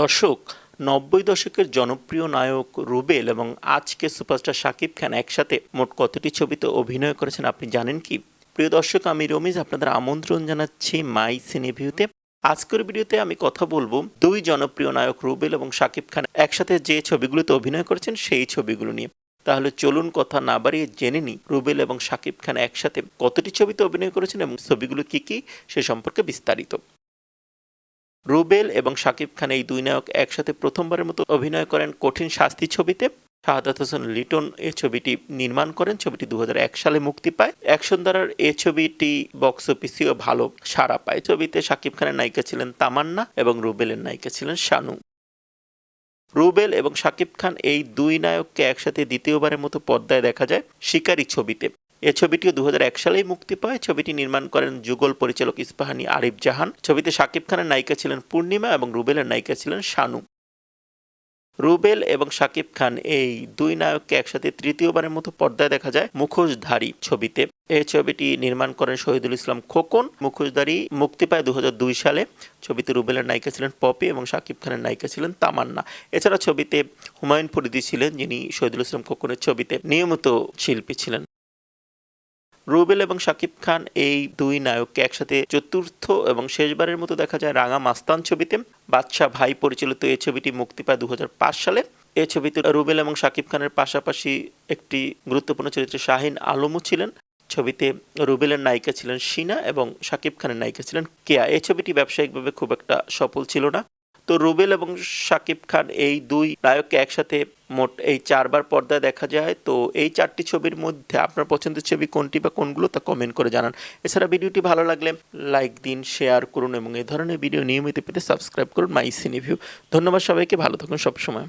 দর্শক, নব্বই দশকের জনপ্রিয় নায়ক রুবেল এবং আজকে সুপারস্টার শাকিব খান একসাথে মোট কতটি ছবিতে অভিনয় করেছেন আপনি জানেন কি? প্রিয় দর্শক, আমি রমিজ আপনাদের আমন্ত্রণ জানাচ্ছি মাই সিনেভিউতে। আজকের ভিডিওতে আমি কথা বলব দুই জনপ্রিয় নায়ক রুবেল এবং শাকিব খান একসাথে যে ছবিগুলোতে অভিনয় করেছেন সেই ছবিগুলো নিয়ে। তাহলে চলুন কথা না বাড়িয়ে জেনে নিই রুবেল এবং শাকিব খান একসাথে কতটি ছবিতে অভিনয় করেছেন এবং ছবিগুলো কি কি সে সম্পর্কে বিস্তারিত। রুবেল এবং শাকিব খান এই দুই নায়ক একসাথে প্রথমবারের মতো অভিনয় করেন কঠিন শাস্তি ছবিতে। শাহাদাত হোসেন লিটন এ ছবিটি নির্মাণ করেন, ছবিটি দু হাজার এক সালে মুক্তি পায়। অ্যাকশন দ্বারার এ ছবিটি বক্স অফিসেও ভালো সাড়া পায়। ছবিতে শাকিব খানের নায়িকা ছিলেন তামান্না এবং রুবেলের নায়িকা ছিলেন শানু। রুবেল এবং শাকিব খান এই দুই নায়ককে একসাথে দ্বিতীয়বারের মতো পর্দায় দেখা যায় শিকারী ছবিতে। এ ছবিটিও দু হাজার এক সালেই মুক্তি পায়। ছবিটি নির্মাণ করেন যুগল পরিচালক ইস্পাহানি আরিফ জাহান। ছবিতে শাকিব খানের নায়িকা ছিলেন পূর্ণিমা এবং রুবেলের নায়িকা ছিলেন শানু। রুবেল এবং শাকিব খান এই দুই নায়ককে একসাথে তৃতীয়বারের মতো পর্দায় দেখা যায় মুখোশধারী ছবিতে। এই ছবিটি নির্মাণ করেন শহীদুল ইসলাম খোকন। মুখোশধারী মুক্তি পায় দুই হাজার দুই সালে। ছবিতে রুবেলের নায়িকা ছিলেন পপি এবং শাকিব খানের নায়িকা ছিলেন তামান্না। এছাড়া ছবিতে হুমায়ুন ফরিদি ছিলেন, যিনি শহীদুল ইসলাম খোকনের ছবিতে নিয়মিত শিল্পী ছিলেন। রুবেল এবং শাকিব খান এই দুই নায়ককে একসাথে চতুর্থ এবং শেষবারের মতো দেখা যায় রাঙা মাস্তান ছবিতে। বাদশাহ ভাই পরিচালিত এই ছবিটি মুক্তি পায় দু হাজার পাঁচ সালে। এই ছবিতে রুবেল এবং শাকিব খানের পাশাপাশি একটি গুরুত্বপূর্ণ চরিত্রে শাহিন আলমও ছিলেন। ছবিতে রুবেলের নায়িকা ছিলেন সিনা এবং শাকিব খানের নায়িকা ছিলেন কেয়া। এই ছবিটি ব্যবসায়িকভাবে খুব একটা সফল ছিল না। তো রুবেল এবং শাকিব খান এই দুই নায়ককে একসাথে মোট এই চারবার পর্দায় দেখা যায়। তো এই চারটি ছবির মধ্যে আপনার পছন্দের ছবি কোনটি বা কোনগুলো তা কমেন্ট করে জানান। এছাড়া ভিডিওটি ভালো লাগলে লাইক দিন শেয়ার করুন এবং এই ধরনের ভিডিও নিয়মিত পেতে সাবস্ক্রাইব করুন মাই সিনিভিউ ধন্যবাদ সবাইকে, ভালো থাকুন সবসময়।